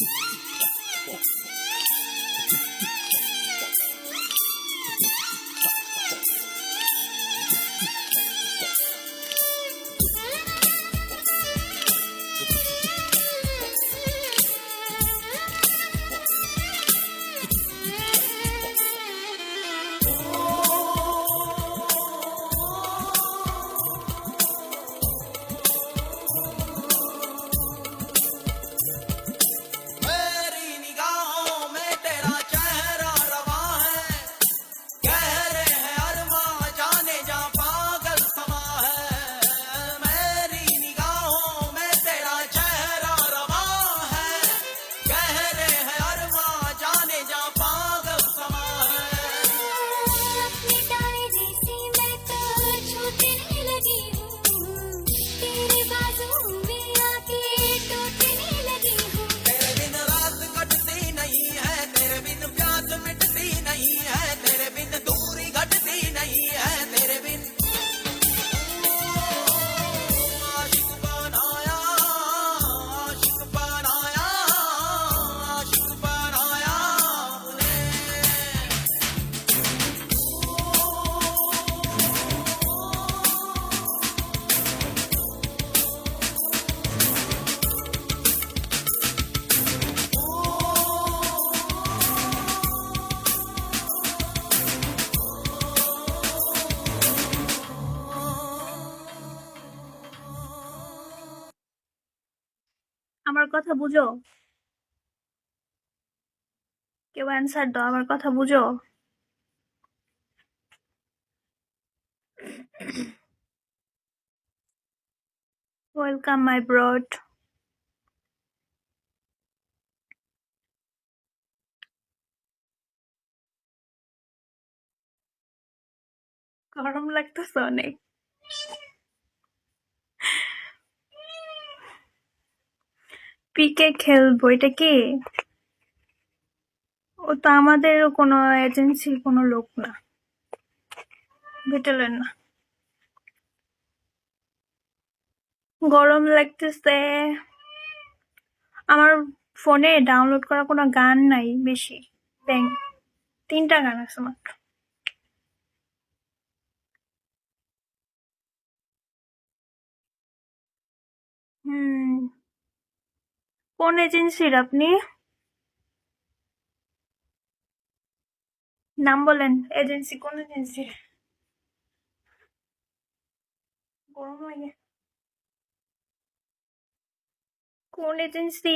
I'm আমার কথা বুঝো। কেউ অ্যান্সার দাও, আমার কথা বুঝো। ওয়েলকাম মাই ব্রড গরম লাগতেছে অনেক। পিকে খেলব, এটা কি? ও তো আমাদের কোনো এজেন্সির কোনো লোক না। বিটলের না। গরম লাগতেছে। আমার ফোনে ডাউনলোড করা কোনো গান নাই বেশি। ব্যাং, তিনটা গান আছে মাত্র। হুম। কোন এজেন্সির আপনি? নাম বলেন এজেন্সি কোন এজেন্সি? গরম লাগে। কোন এজেন্সি?